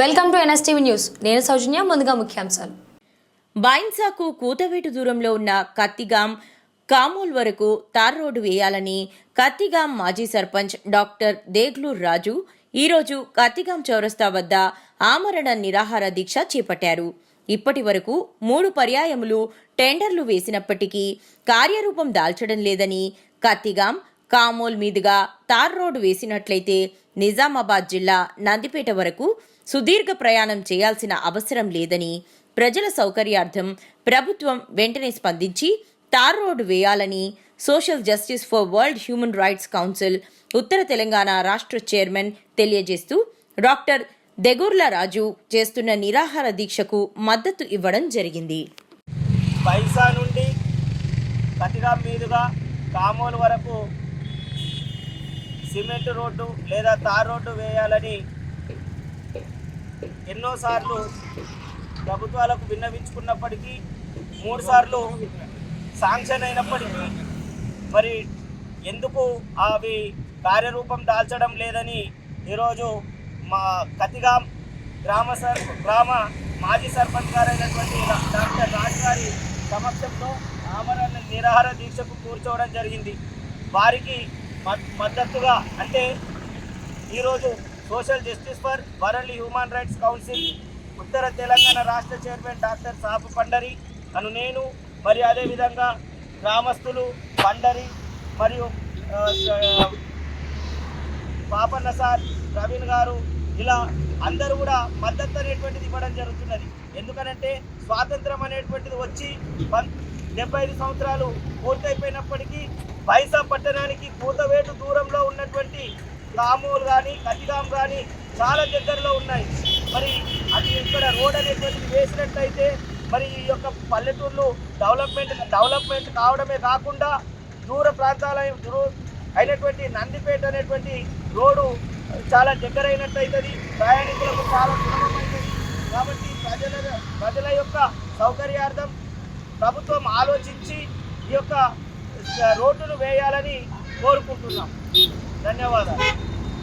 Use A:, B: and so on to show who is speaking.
A: Welcome to NSTV news. నేను సౌజన్య ముందుగా ముఖ్యాంశాలు.
B: బైన్సాకు కూతవేటు దూరంలో ఉన్న కత్తిగాం కామోల్ వరకు తార్ రోడ్డు వేయాలని కత్తిగాం మాజీ సర్పంచ్ డాక్టర్ దేగ్లూర్ రాజు ఈరోజు కత్తిగాం చౌరస్తా వద్ద ఆమరణ నిరాహార దీక్ష చేపట్టారు. ఇప్పటి వరకు మూడు పర్యాయములు టెండర్లు వేసినప్పటికీ కార్యరూపం దాల్చడం లేదని కత్తిగాం కామోల్ మీదుగా తార్ రోడ్డు వేసినట్లయితే నిజామాబాద్ జిల్లా నందిపేట వరకు సుదీర్ఘ ప్రయాణం చేయాల్సిన అవసరం లేదని ప్రజల సౌకర్యార్థం ప్రభుత్వం వెంటనే స్పందించి తార్ రోడ్డు వేయాలని social justice for world human rights council ఉత్తర తెలంగాణ రాష్ట్ర చైర్మన్ తెలియజేస్తూ డాక్టర్ దెగుర్ల రాజు చేస్తున్న నిరాహార దీక్షకు మద్దతు ఇవ్వడం జరిగింది.
C: పైసా నుండి కతిగా మీదుగా కామోలు వరకు సిమెంట్ రోడ్డు లేదా తార్ రోడ్డు వేయాలని ఎన్నోసార్లు ప్రభుత్వాలకు విన్నవించుకున్నప్పటికీ మూడు సార్లు శాంక్షన్ అయినప్పటికీ మరి ఎందుకు అవి కార్యరూపం దాల్చడం లేదని ఈరోజు మా కతిగాం గ్రామ సర్ గ్రామ మాజీ సర్పంచ్ గారైనటువంటి డాక్టర్ రాజ్ గారి సమక్షంలో ఆమరణ నిరాహార దీక్షకు కూర్చోవడం జరిగింది. వారికి మద్- మద్దతుగా అంటే ఈరోజు social justice for world human rights council ఉత్తర తెలంగాణ రాష్ట్ర చైర్మన్ డాక్టర్ సాపు పండరి. అను నేను మరి అదేవిధంగా గ్రామస్తులు పండరి మరియు పాపన్న సార్ ప్రవీణ్ గారు ఇలా అందరూ కూడా మద్దతు అనేటువంటిది ఇవ్వడం జరుగుతున్నది. ఎందుకనంటే స్వాతంత్రం అనేటువంటిది వచ్చి పం డెబ్బై ఐదు సంవత్సరాలు పూర్తయిపోయినప్పటికీ బైసా పట్టణానికి కూతవేటు దూరంలో ఉన్నటువంటి కామూలు కానీ కతిగాం కానీ చాలా దగ్గరలో ఉన్నాయి. మరి అది ఇక్కడ రోడ్ అనేటువంటిది వేసినట్లయితే మరి ఈ యొక్క పల్లెటూళ్ళు డెవలప్మెంట్ డెవలప్మెంట్ కావడమే కాకుండా దూర ప్రాంతాల అయినటువంటి నందిపేట అనేటువంటి రోడ్డు చాలా దగ్గర అయినట్టయితుంది ప్రయాణికులకు చాలా సులభమైనది. కాబట్టి ప్రజల ప్రజల యొక్క సౌకర్యార్థం ప్రభుత్వం ఆలోచించి ఈ యొక్క రోడ్డును వేయాలని కోరుకుంటున్నాం. ధన్యవాదాలు.